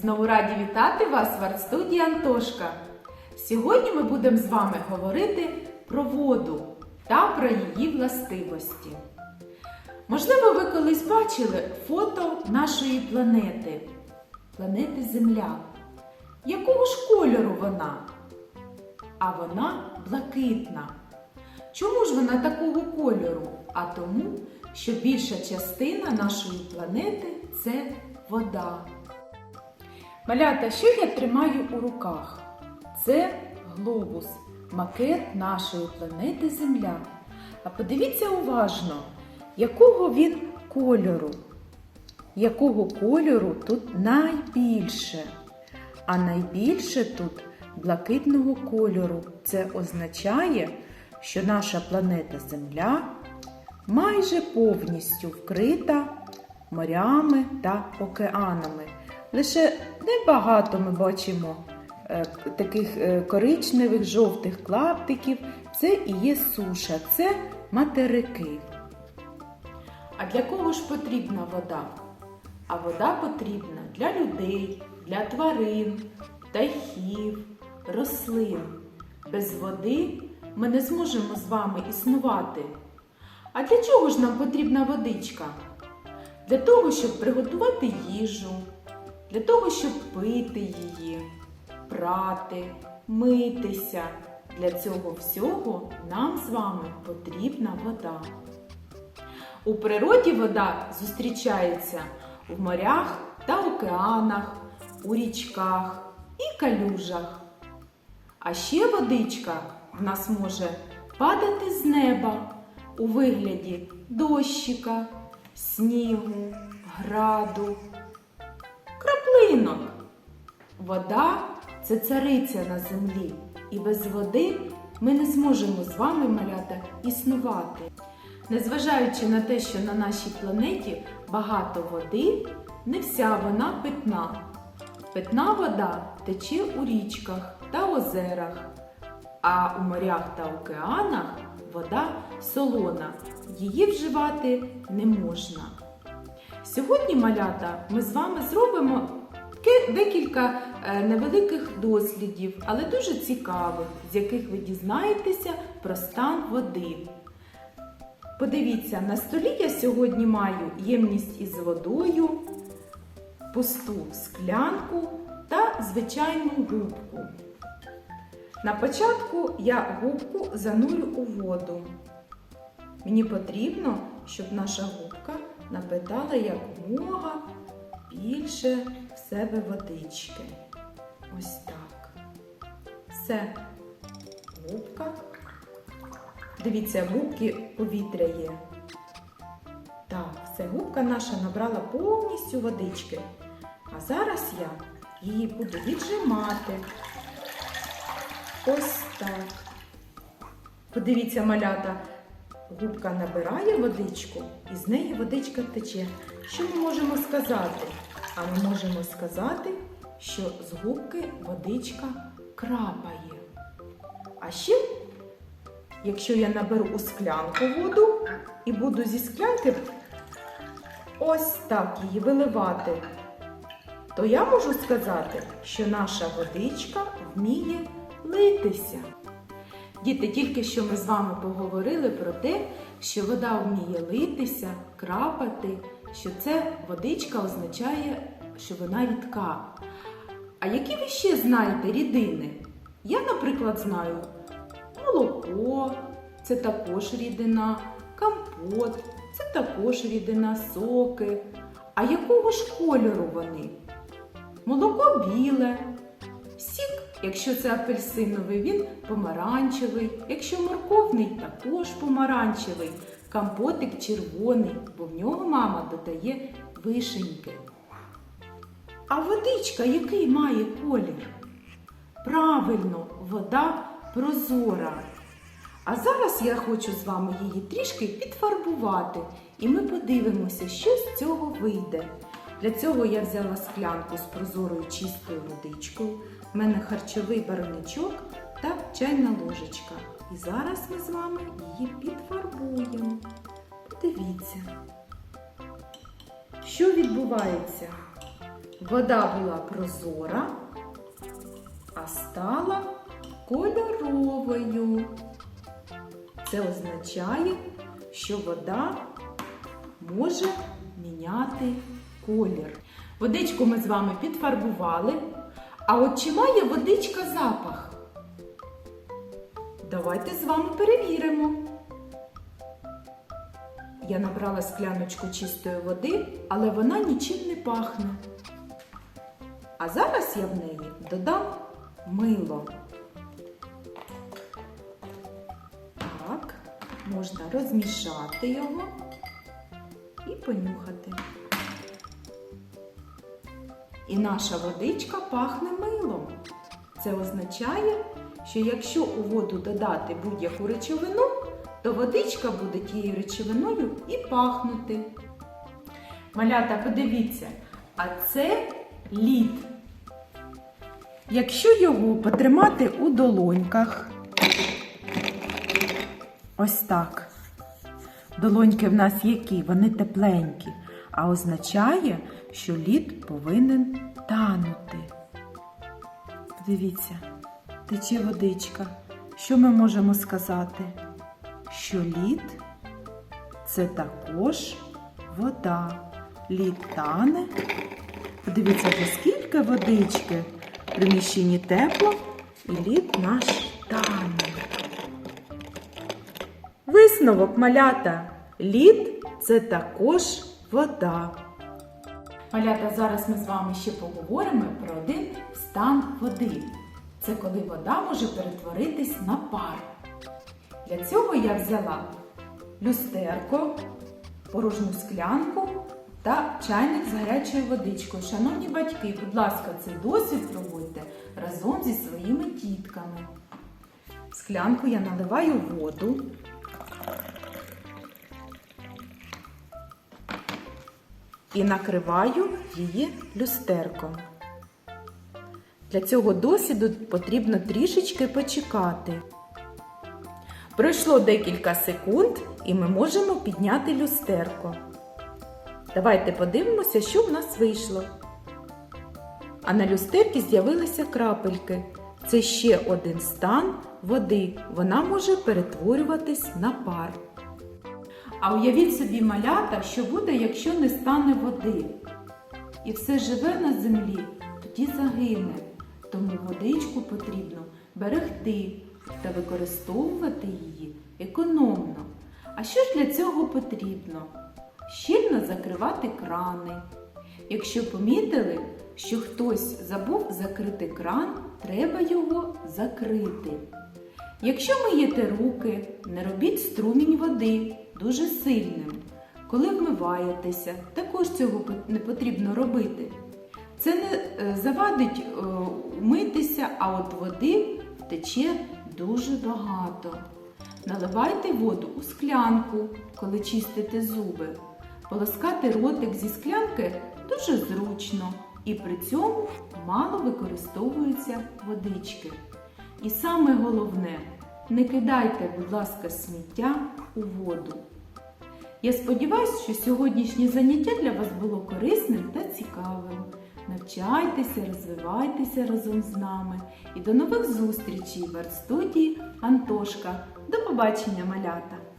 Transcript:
Знову раді вітати вас в арт-студії Антошка. Сьогодні ми будемо з вами говорити про воду та про її властивості. Можливо, ви колись бачили фото нашої планети, планети Земля. Якого ж кольору вона? А вона блакитна. Чому ж вона такого кольору? А тому, що більша частина нашої планети це вода. Малята, що я тримаю у руках? Це глобус, макет нашої планети Земля. А подивіться уважно, якого він кольору. Якого кольору тут найбільше? А найбільше тут блакитного кольору. Це означає, що наша планета Земля майже повністю вкрита морями та океанами. Лише небагато ми бачимо е, таких е, коричневих жовтих клаптиків. Це і є суша, це материки. А для кого ж потрібна вода? А вода потрібна для людей, для тварин, птахів, рослин. Без води ми не зможемо з вами існувати. А для чого ж нам потрібна водичка? Для того, щоб приготувати їжу, для того, щоб пити її, прати, митися. Для цього всього нам з вами потрібна вода. У природі вода зустрічається в морях та океанах, у річках і калюжах. А ще водичка в нас може падати з неба у вигляді дощика, снігу, граду, краплинок. Вода це цариця на землі, і без води ми не зможемо з вами малята існувати. Незважаючи на те, що на нашій планеті багато води, не вся вона питна. Питна вода тече у річках та озерах, а у морях та океанах вода солона, її вживати не можна. Сьогодні, малята, ми з вами зробимо декілька е, невеликих дослідів, але дуже цікавих, з яких ви дізнаєтеся про стан води. Подивіться, на столі я сьогодні маю ємність із водою, пусту склянку та звичайну губку. На початку я губку занурю у воду. Мені потрібно, щоб наша губка напитала якомога більше себе водички. Ось так. Все. Губка. Дивіться, губки повітря є. Так, все, губка наша набрала повністю водички. А зараз я її буду віджимати. Ось так. Подивіться, малята, губка набирає водичку і з неї водичка тече. Що ми можемо сказати? А ми можемо сказати, що з губки водичка крапає. А ще, якщо я наберу у склянку воду і буду зі склянки ось так її виливати, то я можу сказати, що наша водичка вміє литися. Діти, тільки що ми з вами поговорили про те, що вода вміє литися, крапати, що це водичка означає, що вона рідка. А які ви ще знаєте рідини? Я, наприклад, знаю молоко, це також рідина, компот, це також рідина, соки. А якого ж кольору вони? Молоко біле, сік, якщо це апельсиновий, він помаранчевий, якщо морковний, також помаранчевий, компотик червоний, бо в нього мама додає вишеньки. А водичка який має колір? Правильно, вода прозора. А зараз я хочу з вами її трішки підфарбувати, і ми подивимося, що з цього вийде. Для цього я взяла склянку з прозорою чистою водичкою, в мене харчовий барвничок та чайна ложечка. І зараз ми з вами її підфарбуємо. Подивіться, що відбувається. вода була прозора, а стала кольоровою. Це означає, що вода може міняти колір. Водичку ми з вами підфарбували. А от чи має водичка запах? Давайте з вами перевіримо. Я набрала скляночку чистої води, але вона нічим не пахне. А зараз я в неї додам мило. Так, можна розмішати його і понюхати. І наша водичка пахне милом. Це означає, що якщо у воду додати будь-яку речовину, то водичка буде тією речовиною і пахнути. Малята, подивіться, а це лід. Якщо його потримати у долоньках, ось так. Долоньки в нас які? Вони тепленькі, а означає, що лід повинен танути. Дивіться, тече водичка. Що ми можемо сказати? Що лід це також вода. Лід тане. Подивіться, скільки водички. В приміщенні тепло і лід наш тане. Висновок малята. Лід це також вода. Малята, зараз ми з вами ще поговоримо про один стан води. Це коли вода може перетворитись на пар. Для цього я взяла люстерко, порожню склянку та чайник з гарячою водичкою. Шановні батьки, будь ласка, цей досвід проводьте разом зі своїми тітками. В склянку я наливаю воду. І накриваю її люстерком. Для цього досвіду потрібно трішечки почекати. Пройшло декілька секунд і ми можемо підняти люстерко. Давайте подивимося, що в нас вийшло. А на люстерці з'явилися крапельки. Це ще один стан води. Вона може перетворюватись на пар. А уявіть собі малята, що буде, якщо не стане води. І все живе на землі, тоді загине. Тому водичку потрібно берегти та використовувати її економно. А що ж для цього потрібно? Щільно закривати крани. Якщо помітили, що хтось забув закрити кран, треба його закрити. Якщо миєте руки, не робіть струмінь води дуже сильним. Коли вмиваєтеся, також цього не потрібно робити. Це не е, завадить е, митися, а от води втече дуже багато. Наливайте воду у склянку, коли чистите зуби. Полоскати ротик зі склянки дуже зручно і при цьому мало використовуються водички. І саме головне, не кидайте, будь ласка, сміття у воду. Я сподіваюся, що сьогоднішнє заняття для вас було корисним та цікавим. Навчайтеся, розвивайтеся разом з нами і до нових зустрічей в арт-студії Антошка. До побачення, малята!